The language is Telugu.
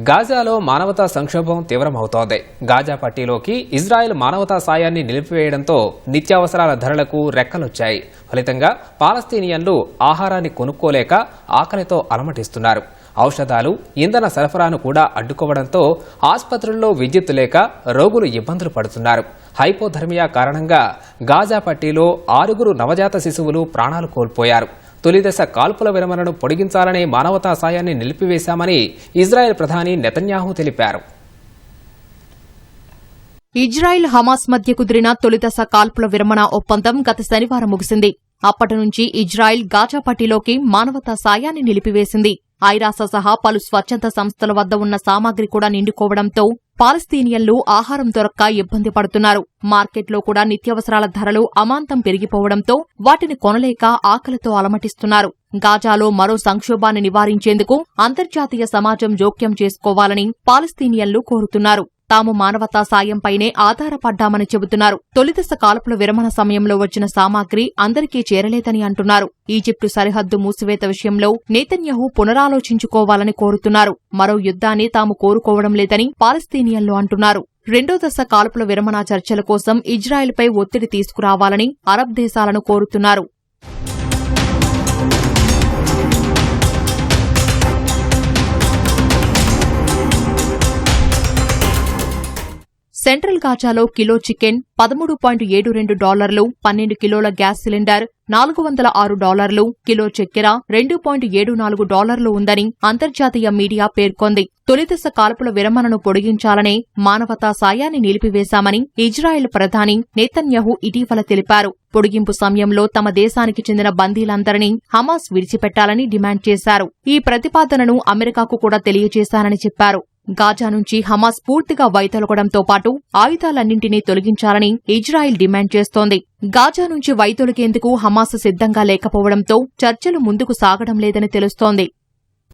గాజాలో మానవతా సంక్షోభం తీవ్రమవుతోంది. గాజా పట్టీలోకి ఇజ్రాయెల్ మానవతా సాయాన్ని నిలిపివేయడంతో నిత్యావసరాల ధరలకు రెక్కలొచ్చాయి. ఫలితంగా పాలస్తీనియన్లు ఆహారాన్ని కొనుక్కోలేక ఆకలితో అలమటిస్తున్నారు. ఔషధాలు ఇంధన సరఫరాను కూడా అడ్డుకోవడంతో ఆసుపత్రుల్లో విద్యుత్ లేక రోగులు ఇబ్బందులు పడుతున్నారు. హైపోథర్మియా కారణంగా గాజా పట్టీలో ఆరుగురు నవజాత శిశువులు ప్రాణాలు కోల్పోయారు. తొలిదశ కాల్పుల విరమణను పొడిగించాలనే మానవతా సాయాన్ని నిలిపివేశామని ఇజ్రాయెల్ ప్రధాని నెతన్యాహు తెలిపారు. ఇజ్రాయిల్ హమాస్ మధ్య కుదిరిన తొలిదశ కాల్పుల విరమణ ఒప్పందం గత శనివారం ముగిసింది. అప్పటి నుంచి ఇజ్రాయిల్ గాజాపట్టిలోకి మానవతా సాయాన్ని నిలిపివేసింది. ఐరాస సహా పలు స్వచ్ఛంద సంస్థల వద్ద ఉన్న సామాగ్రి కూడా నిండుకోవడంతో పాలస్తీనియన్లు ఆహారం దొరక్క ఇబ్బంది పడుతున్నారు. మార్కెట్లో కూడా నిత్యావసరాల ధరలు అమాంతం పెరిగిపోవడంతో వాటిని కొనలేక ఆకలితో అలమటిస్తున్నారు. గాజాలో మరో సంక్షోభాన్ని నివారించేందుకు అంతర్జాతీయ సమాజం జోక్యం చేసుకోవాలని పాలస్తీనియన్లు కోరుతున్నారు. తాము మానవతా సాయంపైనే ఆధారపడ్డామని చెబుతున్నారు. తొలిదశ కాల్పుల విరమణ సమయంలో వచ్చిన సామాగ్రి అందరికీ చేరలేదని అంటున్నారు. ఈజిప్టు సరిహద్దు మూసివేత విషయంలో నేతన్యహు పునరాలోచించుకోవాలని కోరుతున్నారు. మరో యుద్ధాన్ని తాము కోరుకోవడం లేదని పాలస్తీనియన్లు అంటున్నారు. రెండో దశ కాల్పుల విరమణ చర్చల కోసం ఇజ్రాయెల్పై ఒత్తిడి తీసుకురావాలని అరబ్ దేశాలను కోరుతున్నారు. సెంట్రల్ గాజాలో కిలో చికెన్ పదమూడు పాయింట్ ఏడు రెండు డాలర్లు పన్నెండు కిలోల గ్యాస్ సిలిండర్ నాలుగు వందల ఆరు డాలర్లు కిలో చక్కెర రెండు పాయింట్ ఏడు నాలుగు డాలర్లు ఉందని అంతర్జాతీయ మీడియా పేర్కొంది. తొలిదశ కాల్పుల విరమణను పొడిగించాలనే మానవతా సాయాన్ని నిలిపివేశామని ఇజ్రాయెల్ ప్రధాని నేతన్యహు ఇటీవల తెలిపారు. పొడిగింపు సమయంలో తమ దేశానికి చెందిన బందీలందరినీ హమాస్ విడిచిపెట్టాలని డిమాండ్ చేశారు. ఈ ప్రతిపాదనను అమెరికాకు కూడా తెలియజేశానని చెప్పారు. గాజా నుంచి హమాస్ పూర్తిగా వైతొలగడంతో పాటు ఆయుధాలన్నింటినీ తొలగించాలని ఇజ్రాయిల్ డిమాండ్ చేస్తోంది. గాజా నుంచి వైదొలిగేందుకు హమాస్ సిద్ధంగా లేకపోవడంతో చర్చలు ముందుకు సాగడం లేదని తెలుస్తోంది.